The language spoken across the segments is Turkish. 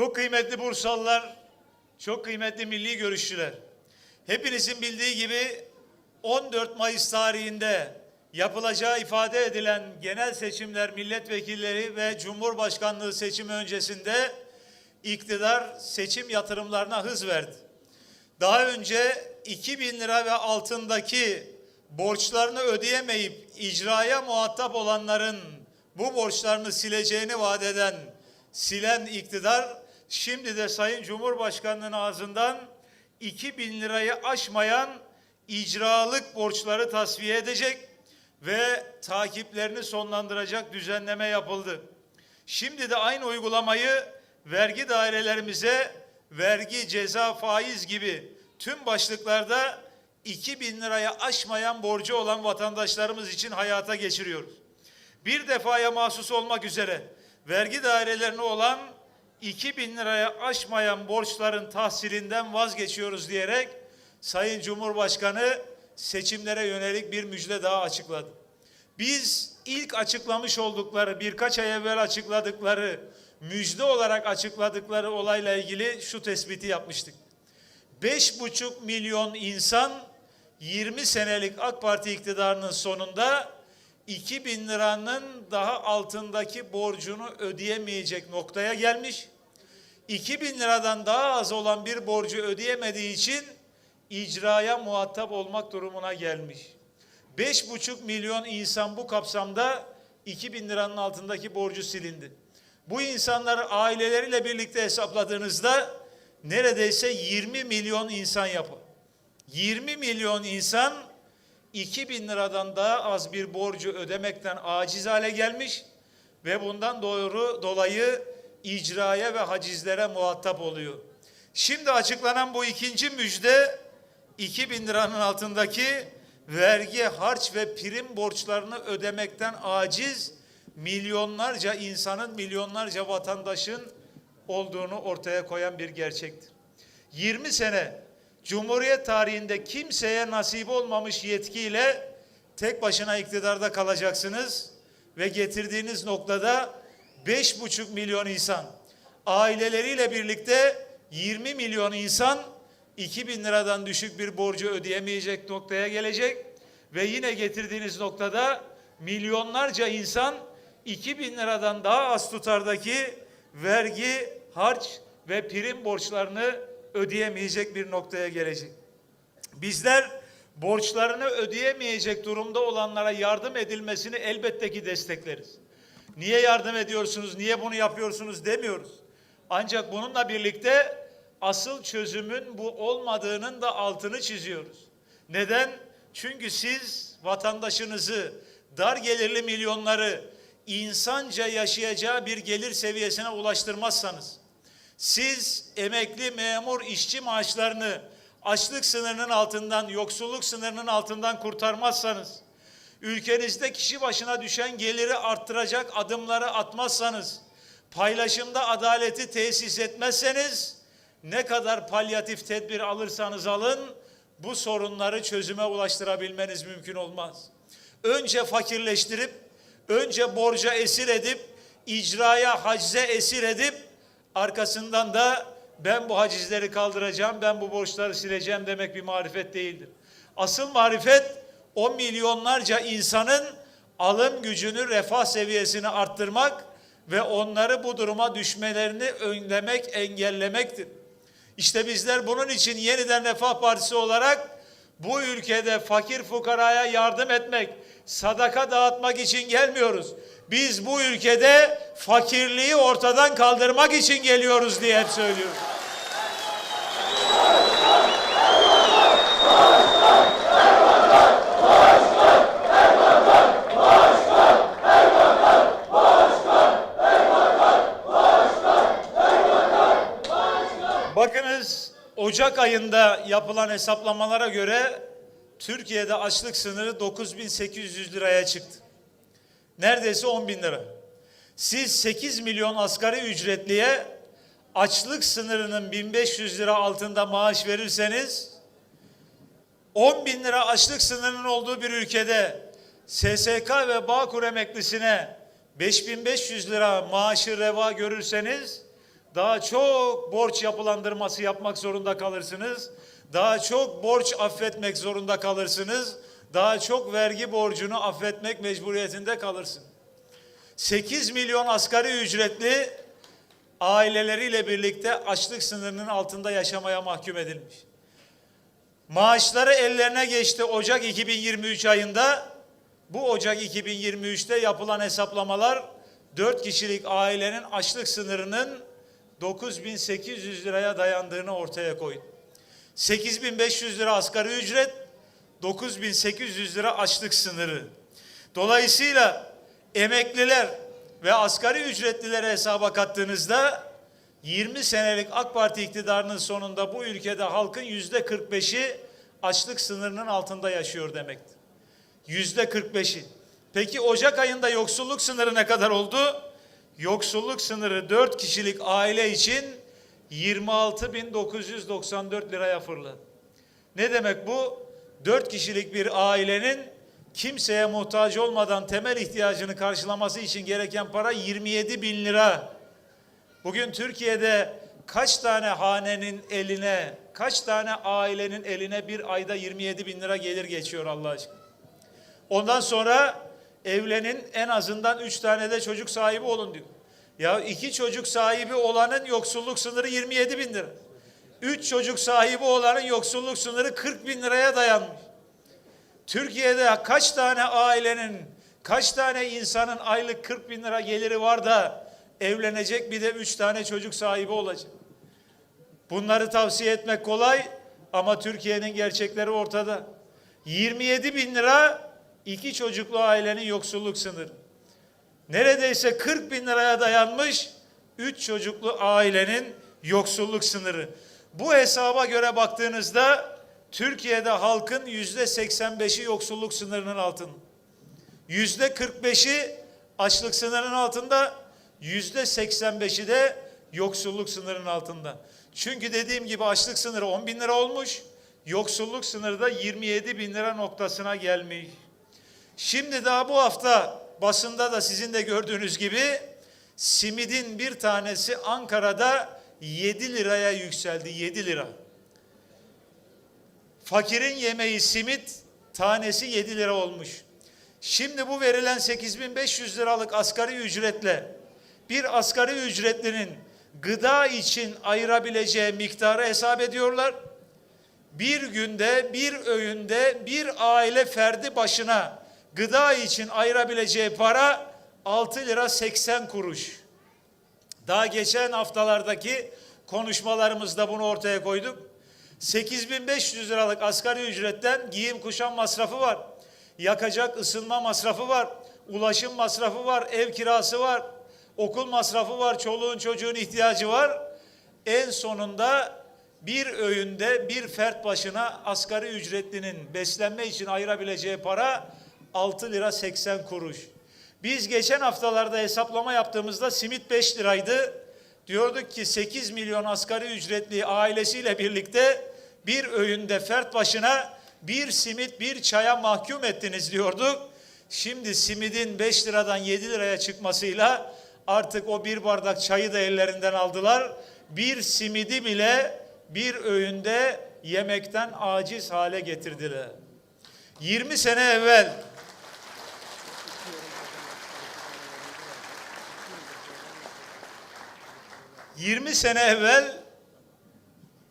Çok kıymetli Bursalılar, çok kıymetli milli görüşçüler. Hepinizin bildiği gibi 14 Mayıs tarihinde yapılacağı ifade edilen genel seçimler, milletvekilleri ve cumhurbaşkanlığı seçimi öncesinde iktidar seçim yatırımlarına hız verdi. Daha önce 2000 lira ve altındaki borçlarını ödeyemeyip icraya muhatap olanların bu borçlarını sileceğini vaat eden silen iktidar şimdi de Sayın Cumhurbaşkanı'nın ağzından 2000 lirayı aşmayan icralık borçları tasfiye edecek ve takiplerini sonlandıracak düzenleme yapıldı. Şimdi de aynı uygulamayı vergi dairelerimize vergi, ceza, faiz gibi tüm başlıklarda 2000 liraya aşmayan borcu olan vatandaşlarımız için hayata geçiriyoruz. Bir defaya mahsus olmak üzere vergi dairelerine olan 2000 liraya aşmayan borçların tahsilinden vazgeçiyoruz diyerek Sayın Cumhurbaşkanı seçimlere yönelik bir müjde daha açıkladı. Biz ilk açıklamış oldukları birkaç ay evvel açıkladıkları müjde olarak açıkladıkları olayla ilgili şu tespiti yapmıştık. 5,5 milyon insan 20 senelik AK Parti iktidarının sonunda 2000 liranın daha altındaki borcunu ödeyemeyecek noktaya gelmiş. 2000 liradan daha az olan bir borcu ödeyemediği için icraya muhatap olmak durumuna gelmiş. 5,5 milyon insan bu kapsamda 2000 liranın altındaki borcu silindi. Bu insanları aileleriyle birlikte hesapladığınızda neredeyse 20 milyon insan yapar. 20 milyon insan 2000 liradan daha az bir borcu ödemekten aciz hale gelmiş ve bundan doğru dolayı icraya ve hacizlere muhatap oluyor. Şimdi açıklanan bu ikinci müjde 2000 liranın altındaki vergi, harç ve prim borçlarını ödemekten aciz milyonlarca insanın, milyonlarca vatandaşın olduğunu ortaya koyan bir gerçektir. 20 sene Cumhuriyet tarihinde kimseye nasip olmamış yetkiyle tek başına iktidarda kalacaksınız ve getirdiğiniz noktada 5,5 milyon insan aileleriyle birlikte 20 milyon insan 2000 liradan düşük bir borcu ödeyemeyecek noktaya gelecek ve yine getirdiğiniz noktada milyonlarca insan 2000 liradan daha az tutardaki vergi, harç ve prim borçlarını ödeyemeyecek bir noktaya gelecek. Bizler borçlarını ödeyemeyecek durumda olanlara yardım edilmesini elbette ki destekleriz. Niye yardım ediyorsunuz, niye bunu yapıyorsunuz demiyoruz. Ancak bununla birlikte asıl çözümün bu olmadığının da altını çiziyoruz. Neden? Çünkü siz vatandaşınızı, dar gelirli milyonları insanca yaşayacağı bir gelir seviyesine ulaştırmazsanız, siz emekli, memur, işçi maaşlarını açlık sınırının altından, yoksulluk sınırının altından kurtarmazsanız, ülkenizde kişi başına düşen geliri arttıracak adımları atmazsanız, paylaşımda adaleti tesis etmezseniz, ne kadar palyatif tedbir alırsanız alın, bu sorunları çözüme ulaştırabilmeniz mümkün olmaz. Önce fakirleştirip, önce borca esir edip, icraya, hacize esir edip, arkasından da ben bu hacizleri kaldıracağım, ben bu borçları sileceğim demek bir marifet değildir. Asıl marifet o milyonlarca insanın alım gücünü, refah seviyesini arttırmak ve onları bu duruma düşmelerini önlemek, engellemektir. İşte bizler bunun için yeniden Refah Partisi olarak bu ülkede fakir fukaraya yardım etmek, sadaka dağıtmak için gelmiyoruz. Biz bu ülkede fakirliği ortadan kaldırmak için geliyoruz diye hep söylüyoruz. Bakınız Ocak ayında yapılan hesaplamalara göre Türkiye'de açlık sınırı 9800 liraya çıktı. Neredeyse 10 bin lira. Siz 8 milyon asgari ücretliye açlık sınırının 1500 lira altında maaş verirseniz 10 bin lira açlık sınırının olduğu bir ülkede SSK ve Bağkur emeklisine 5500 lira maaşı reva görürseniz daha çok borç yapılandırması yapmak zorunda kalırsınız. Daha çok borç affetmek zorunda kalırsınız. Daha çok vergi borcunu affetmek mecburiyetinde kalırsın. 8 milyon asgari ücretli aileleriyle birlikte açlık sınırının altında yaşamaya mahkum edilmiş. Maaşları ellerine geçti Ocak 2023 ayında. Bu Ocak 2023'te yapılan hesaplamalar 4 kişilik ailenin açlık sınırının 9800 liraya dayandığını ortaya koydu. 8500 lira asgari ücret, 9800 lira açlık sınırı. Dolayısıyla emekliler ve asgari ücretlilere hesaba kattığınızda 20 senelik AK Parti iktidarının sonunda bu ülkede halkın yüzde 45'i açlık sınırının altında yaşıyor demektir. Yüzde 45'i. Peki Ocak ayında yoksulluk sınırı ne kadar oldu? Yoksulluk sınırı 4 kişilik aile için 26.994 liraya fırladı. Ne demek bu? 4 kişilik bir ailenin kimseye muhtaç olmadan temel ihtiyacını karşılaması için gereken para 27 bin lira. Bugün Türkiye'de kaç tane hanenin eline, kaç tane ailenin eline bir ayda 27 bin lira gelir geçiyor Allah aşkına. Ondan sonra evlenin en azından üç tane de çocuk sahibi olun diyor. Ya iki çocuk sahibi olanın yoksulluk sınırı 27 bin lira. Üç çocuk sahibi olanın yoksulluk sınırı 40 bin liraya dayanmış. Türkiye'de kaç tane ailenin, kaç tane insanın aylık 40 bin lira geliri var da evlenecek bir de üç tane çocuk sahibi olacak. Bunları tavsiye etmek kolay ama Türkiye'nin gerçekleri ortada. 27 bin lira iki çocuklu ailenin yoksulluk sınırı. Neredeyse 40 bin liraya dayanmış üç çocuklu ailenin yoksulluk sınırı. Bu hesaba göre baktığınızda Türkiye'de halkın yüzde 85'i yoksulluk sınırının altında. Yüzde 45'i açlık sınırının altında, yüzde 85'i de yoksulluk sınırının altında. Çünkü dediğim gibi açlık sınırı 10 bin lira olmuş, yoksulluk sınırı da 27 bin lira noktasına gelmiş. Şimdi daha bu hafta basında da sizin de gördüğünüz gibi simidin bir tanesi Ankara'da 7 liraya yükseldi. 7 lira. Fakirin yemeği simit tanesi 7 lira olmuş. Şimdi bu verilen 8500 liralık asgari ücretle bir asgari ücretlinin gıda için ayırabileceği miktarı hesap ediyorlar. Bir günde, bir öğünde bir aile ferdi başına gıda için ayırabileceği para 6 lira 80 kuruş. Daha geçen haftalardaki konuşmalarımızda bunu ortaya koyduk. 8500 liralık asgari ücretten giyim kuşam masrafı var. Yakacak ısınma masrafı var. Ulaşım masrafı var. Ev kirası var. Okul masrafı var. Çoluğun çocuğun ihtiyacı var. En sonunda bir öğünde bir fert başına asgari ücretlinin beslenme için ayırabileceği para 6 lira 80 kuruş. Biz geçen haftalarda hesaplama yaptığımızda simit 5 liraydı. Diyorduk ki 8 milyon asgari ücretli ailesiyle birlikte bir öğünde fert başına bir simit bir çaya mahkum ettiniz diyorduk. Şimdi simidin 5 liradan 7 liraya çıkmasıyla artık o bir bardak çayı da ellerinden aldılar. Bir simidi bile bir öğünde yemekten aciz hale getirdiler. 20 sene evvel 20 sene evvel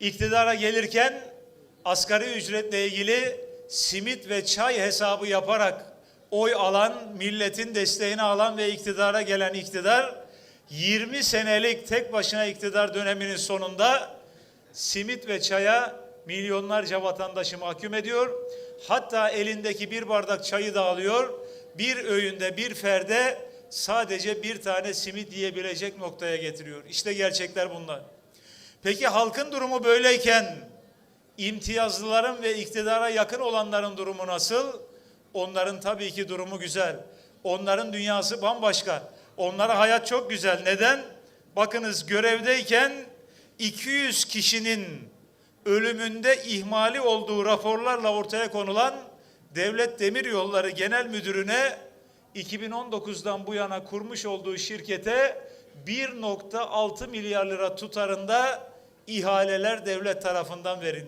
iktidara gelirken asgari ücretle ilgili simit ve çay hesabı yaparak oy alan, milletin desteğini alan ve iktidara gelen iktidar 20 senelik tek başına iktidar döneminin sonunda simit ve çaya milyonlarca vatandaşı mahkum ediyor. Hatta elindeki bir bardak çayı da alıyor. Bir öğünde bir ferde sadece bir tane simit yiyebilecek noktaya getiriyor. İşte gerçekler bunlar. Peki halkın durumu böyleyken imtiyazlıların ve iktidara yakın olanların durumu nasıl? Onların tabii ki durumu güzel. Onların dünyası bambaşka. Onlara hayat çok güzel. Neden? Bakınız görevdeyken 200 kişinin ölümünde ihmali olduğu raporlarla ortaya konulan Devlet Demiryolları Genel Müdürü'ne 2019'dan bu yana kurmuş olduğu şirkete 1.6 milyar lira tutarında ihaleler devlet tarafından verildi.